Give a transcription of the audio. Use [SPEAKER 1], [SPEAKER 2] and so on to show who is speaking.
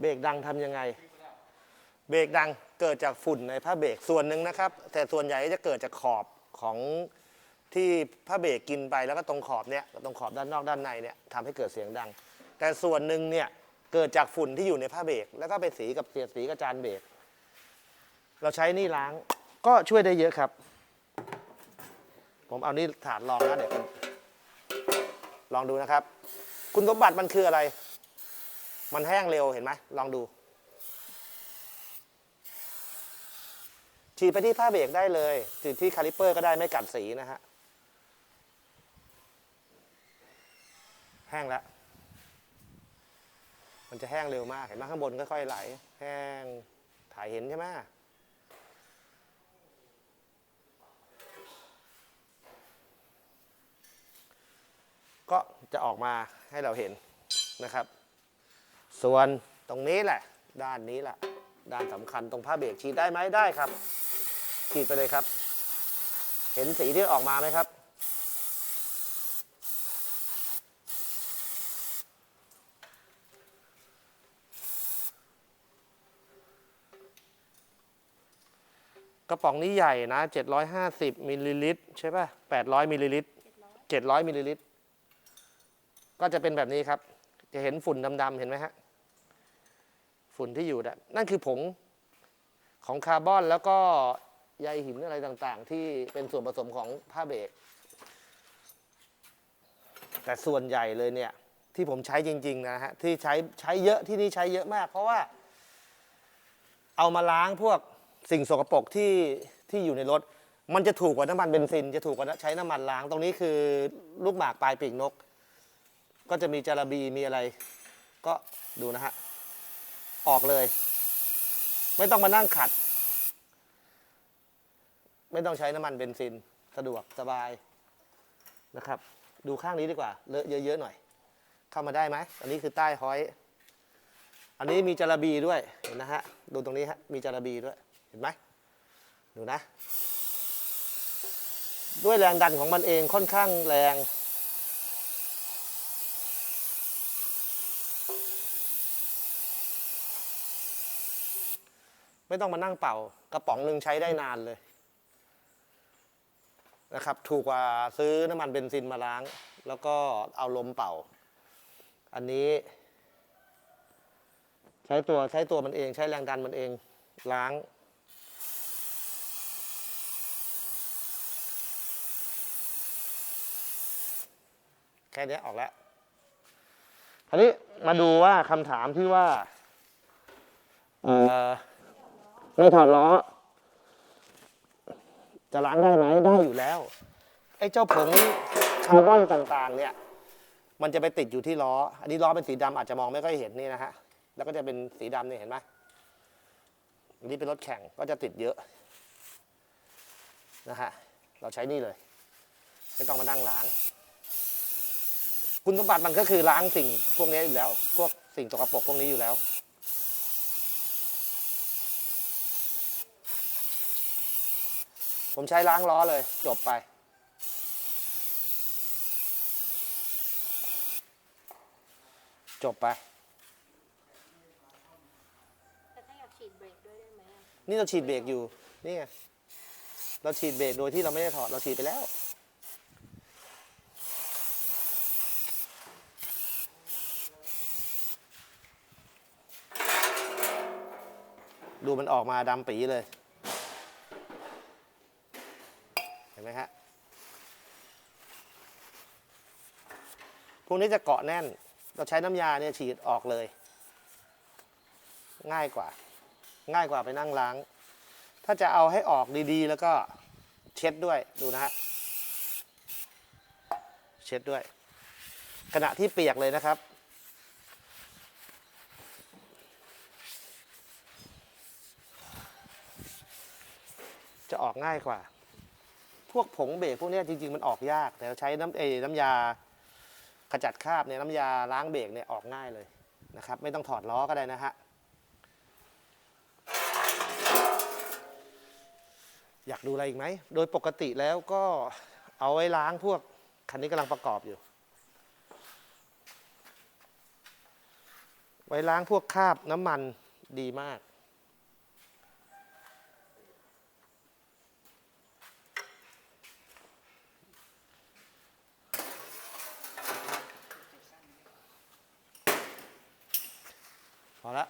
[SPEAKER 1] เบรกดังทำยังไง เบรกดังเกิดจากฝุ่นในผ้าเบรกส่วนหนึ่งนะครับ แต่ส่วนใหญ่จะเกิดจากขอบของที่ผ้าเบรกกินไปแล้วก็ตรงขอบเนี่ยตรงขอบด้านนอกด้านในเนี่ยทำให้เกิดเสียงดัง แต่ส่วนหนึ่งเนี่ยเกิดจากฝุ่นที่อยู่ในผ้าเบรกแล้วก็ไปสีกับเสียดสีกับจานเบรกเราใช้นี่ล้างก็ช่วยได้เยอะครับ ผมเอานี่ถาดลองนะเดี๋ยวลองดูนะครับ คุณสมบัติมันคืออะไร มันแห้งเร็วเห็นไหมลองดู ฉีดไปที่ผ้าเบรกได้เลยฉีดที่คาลิปเปอร์ก็ได้ไม่กัดสีนะฮะ แห้งแล้ว มันจะแห้งเร็วมาก เห็นไหมข้างบนค่อยๆไหล แห้ง ถ่ายเห็นใช่ไหมก็จะออกมาให้เราเห็นนะครับ ส่วนตรงนี้แหละ ด้านนี้แหละ ด้านสำคัญตรงผ้าเบรกฉีดได้ไหมได้ครับ ฉีดไปเลยครับ เห็นสีที่ออกมาไหมครับ กระป๋องนี้ใหญ่นะ 750มิลลิลิตรใช่ป่ะ 800มิลลิลิตร700มิลลิลิตรก็จะเป็นแบบนี้ครับ จะเห็นฝุ่นดำๆเห็นไหมฮะ ฝุ่นที่อยู่นะนั่นคือผงของคาร์บอนแล้วก็ใยหินอะไรต่างๆ ที่เป็นส่วนผสมของผ้าเบรกแต่ส่วนใหญ่เลยเนี่ย ที่ผมใช้จริง ๆ นะฮะ ที่ใช้ใช้เยอะที่นี่ใช้เยอะมาก เพราะว่า เอามาล้างพวกสิ่งสกปรกที่ที่อยู่ในรถ มันจะถูกกว่าน้ำมันเบนซิน จะถูกกว่าใช้น้ำมันล้างตรงนี้คือลูกหมากปลายปีกนก ก็จะมีจาระบีมีอะไร ก็ดูนะฮะ ออกเลย ไม่ต้องมานั่งขัด ไม่ต้องใช้น้ำมันเบนซิน สะดวกสบายนะครับ ดูข้างนี้ดีกว่า เลอะเยอะๆหน่อย เข้ามาได้ไหม อันนี้คือใต้หอย อันนี้มีจาระบีด้วย เห็นนะฮะ ดูตรงนี้ฮะ มีจาระบีด้วย เห็นไหม ดูนะ ด้วยแรงดันของมันเองค่อนข้างแรง ไม่ต้องมานั่งเป่ากระป๋องหนึ่งใช้ได้นานเลยนะครับถูกกว่าซื้อน้ำมันเบนซินมาล้าง แล้วก็เอาลมเป่า อันนี้ ใช้ตัวใช้ตัวมันเองใช้แรงดันมันเองล้างแค่นี้ออกแล้วคราวนี้มาดูว่าคำถามที่ว่าเออ ไม่ถอดล้อ จะล้างได้ไหมได้อยู่แล้ว ไอ้เจ้าผงคาร์บอนต่างๆ เนี่ย มันจะไปติดอยู่ที่ล้อ อันนี้ล้อเป็นสีดำอาจจะมองไม่ค่อยเห็นนี่นะฮะ แล้วก็จะเป็นสีดำนี่เห็นไหมอันนี้เป็นรถแข่งก็จะติดเยอะนะฮะ เราใช้นี่เลย ไม่ต้องมานั่งล้าง คุณสมบัติมันก็คือล้างสิ่งพวกนี้อยู่แล้ว พวกสิ่งสกปรกพวกนี้อยู่แล้ว ผมใช้ล้างล้อเลยจบไป จบไป
[SPEAKER 2] แต่ถ้าอยากฉีดเบรกด้วยได้ไหมอะ
[SPEAKER 1] นี่เราฉีดเบรกอยู่ นี่ไง เราฉีดเบรกโดยที่เราไม่ได้ถอด เราฉีดไปแล้ว ดูมันออกมาดำปีเลย เห็นไหมฮะพวกนี้จะเกาะแน่น เราใช้น้ำยาเนี่ยฉีดออกเลย ง่ายกว่า ง่ายกว่าไปนั่งล้าง ถ้าจะเอาให้ออกดีๆ แล้วก็เช็ดด้วยดูนะฮะเช็ดด้วย ขณะที่เปียกเลยนะครับจะออกง่ายกว่า พวกผงเบรกพวกนี้จริง ๆ มันออกยาก แต่เราใช้น้ำเอน้ำยาขจัดคราบเนี่ยน้ำยาล้างเบรกเนี่ยออกง่ายเลยนะครับ ไม่ต้องถอดล้อก็ได้นะฮะอยากดูอะไรอีกไหม โดยปกติแล้วก็เอาไว้ล้างพวกคันนี้กำลังประกอบอยู่ ไว้ล้างพวกคราบน้ำมันดีมาก พอละ